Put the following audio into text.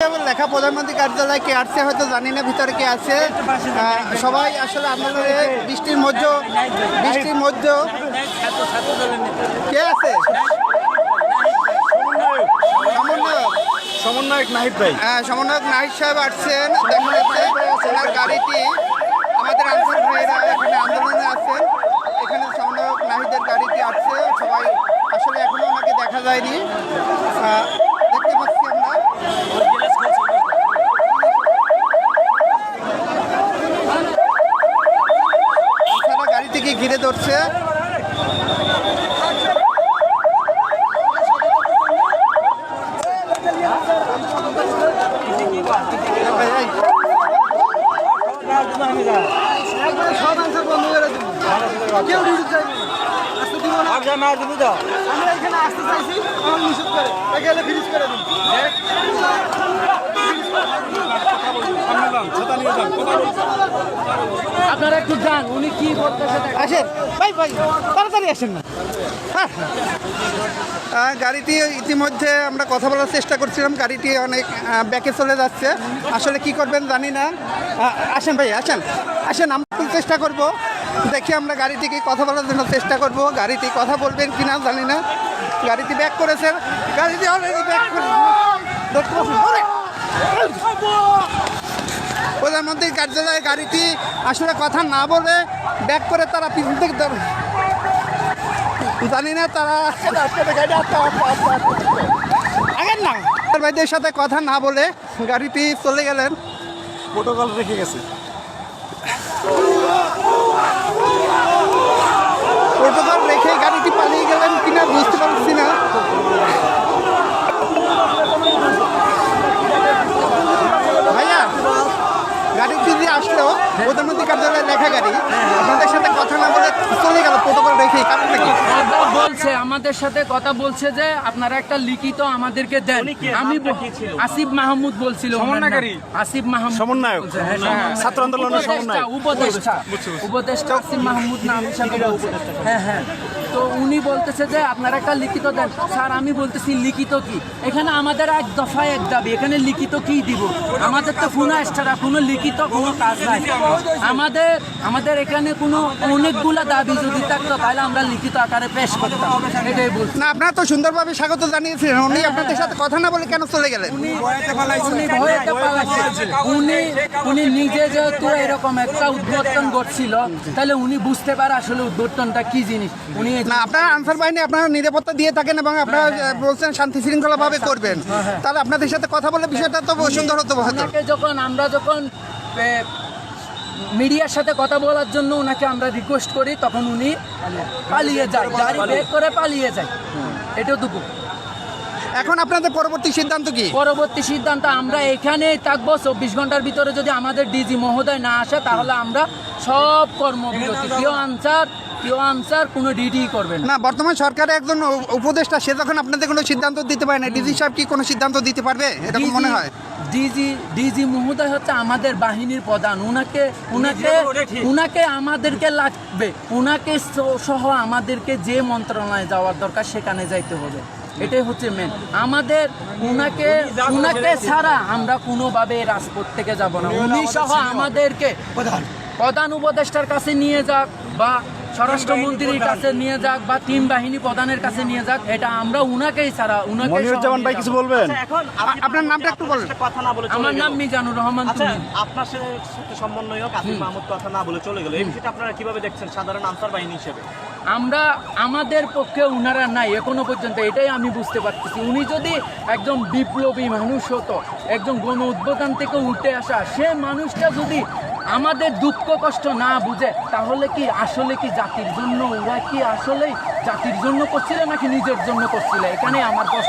লেখা প্রধানমন্ত্রী কার্যালয় কে আসছে হয়তো জানি না ভিতরে কে আছে। সবাই আসলে আন্দোলনে বৃষ্টির মধ্যে বৃষ্টির মধ্যে। কে আছে? সমন্বয়ক। নাহিদ ভাই। আহ, সমন্বয়ক নাহিদ সাহেব আসছেন। দেখা যাচ্ছে ওনার গাড়িটি আমাদের আনসার ভাইয়েরা এখানে আন্দোলনে আছেন। এখানে সমন্বয়ক নাহিদের গাড়িটি আসছে। সবাই আসলে এখনও ওনাকে দেখা যায়নি আহ, দেখতে পাচ্ছি আমরা তাছাড়া গাড়িটিকে ঘিরে ধরছে এই, এই, সব আনসার বন্ধ করে দেবো কেউ নিষেধ চাইবে না আসতে দিব না আমরা এখানে আসতে চাইছি আমার নিষেধ করে। এলে ফিরিজ করে দিন আপনারা একটু যান, উনি কি আসেন। ভাই ভাই, তাড়াতাড়ি আসেন না। গাড়িটি ইতিমধ্যে আমরা কথা বলার চেষ্টা করছিলাম। গাড়িটি অনেক ব্যাকে চলে যাচ্ছে। আসলে কি করবেন জানি না। আসেন ভাই, আসেন। আসেন, আমরা চেষ্টা করব। দেখি আমরা গাড়িটিকে কথা বলার জন্য চেষ্টা করব। গাড়িটি কথা বলবেন কি না জানি না। গাড়িটি ব্যাক করেছেন। গাড়িটি অলরেডি ব্যাক? ওরে! প্রধানমন্ত্রীর কার্যালয়ে গাড়িটি আসলে কথা না বলে ব্যাক করে তারা পিছন থেকে জানি না তারা আগের না। ভাইদের সাথে কথা না বলে গাড়িটি চলে গেলেন। প্রোটোকল রেখে গেছে। প্রোটোকল রেখে গাড়িটি পালিয়ে গেলেন কিনা বুঝতে পারছি না ভাইয়া গাড়িটি দিয়ে আসলো প্রধানমন্ত্রী কার্যালয়ে লেখা গাড়ি আপনাদের সাথে কথা না বলে চলে গেল প্রোটোকল রেখে কারণটা কি কথা বলছে আমাদের সাথে কথা বলছে যে আপনারা একটা লিখিত আমাদেরকে দেন। আমি আসিফ মাহমুদ বলছিল সমন্বয়কারী? আসিফ মাহমুদ সমন্বয়ক? হ্যাঁ, হ্যাঁ। ছাত্র আন্দোলনের উপদেষ্টা, সমন্বয়ক। উপদেষ্টা। উপদেষ্টা আসিফ মাহমুদ নাম হিসাবে হ্যাঁ হ্যাঁ। তো উনি বলতেছে যে আপনারা একটা লিখিত দেন। স্যার আমি বলতেছি লিখিত কি? এখানে আমাদের এক দফায় এক দাবি এখানে লিখিত কি দিব? আমাদের তো কোনো এক্সট্রা কোনো লিখিত কোনো কাজ নাই। আমাদের আমাদের এখানে কোনো অনেকগুলা দাবি যদি থাকতো তাহলে আমরা লিখিত আকারে পেশ করতাম। এটাই বলছি। না আপনারা তো সুন্দরভাবে স্বাগত জানিয়েছিলেন। উনি আপনাদের সাথে কথা না বলে কেন চলে গেলেন? উনি ভয়েতে পালাইছে উনি উনি নিজে যেহেতু এরকম একটা উদ্বোধন করছিল তাহলে উনি বুঝতে পারে আসলে উদ্বোধনটা কি জিনিস। উনি না আপনারা আনসার বাহিনী আপনারা নিরাপত্তা দিয়ে থাকেন এবং আপনারা বলছেন শান্তি শৃঙ্খলা ভাবে করবেন। তাহলে আপনাদের সাথে কথা বলে বিষয়টা তো সুন্দর হতো যখন আমরা যখন মিডিয়ার সাথে কথা বলার জন্য ওনাকে আমরা রিকোয়েস্ট করি তখন উনি পালিয়ে যায় গাড়ি বের করে পালিয়ে যায়। এটুকু এখন আপনাদের পরবর্তী সিদ্ধান্ত কি? পরবর্তী সিদ্ধান্ত আমরা এখানেই থাকব চব্বিশ ঘণ্টার ভিতরে যদি আমাদের ডিজি মহোদয় না আসে তাহলে আমরা সব কর্মবিরতি কেউ আনসার কেউ আনসার কোনো ডিডি করবেন না। বর্তমান সরকারের একজন উপদেষ্টা সে যখন আপনাদের কোনো সিদ্ধান্ত দিতে পারে না ডিজি সাহেব কি কোনো সিদ্ধান্ত দিতে পারবে? এরকম মনে হয়? ডিজি ডিজি মহোদয় হচ্ছে আমাদের বাহিনীর প্রধান। উনাকে উনাকে উনাকে আমাদেরকে লাগবে। উনাকে সহ আমাদেরকে যে মন্ত্রণালয়ে যাওয়ার দরকার সেখানে যাইতে হবে। এটাই হচ্ছে মেন আমাদের উনাকে উনাকে ছাড়া আমরা কোনোভাবে রাজপথ থেকে যাব না। উনি সহ আমাদেরকে প্রধান উপদেষ্টার কাছে নিয়ে যাক বা স্বরাষ্ট্রমন্ত্রীর কাছে নিয়ে যাক বা তিন বাহিনী প্রধানের কাছে নিয়ে যাক এটা আমরা উনাকেই ছাড়া উনাকে মনিরুজ্জামান ভাই কিছু বলবেন? এখন আপনি আ- আপনার নামটা একটু বলেন। কথা না বলে আমার নাম মিজানুর রহমান আচ্ছা আপনার সাথে সাথে সমন্বয়ক আসিফ মাহমুদ কথা না বলে চলে গেল। এই বিষয়টা আপনারা কীভাবে দেখছেন? সাধারণ আনসার বাহিনী হিসেবে। আমরা আমাদের পক্ষে উনারা নাই এখনও পর্যন্ত এটাই আমি বুঝতে পারতেছি। উনি যদি একজন বিপ্লবী মানুষ হতো একজন গণ উদ্বোধন থেকে উঠে আসা সে মানুষটা যদি আমাদের দুঃখ কষ্ট না বুঝে, তাহলে কি আসলে কি জাতির জন্য? ওরা কি আসলেই জাতির জন্য করছিল নাকি নিজের জন্য করছিল? এখানে আমার প্রশ্ন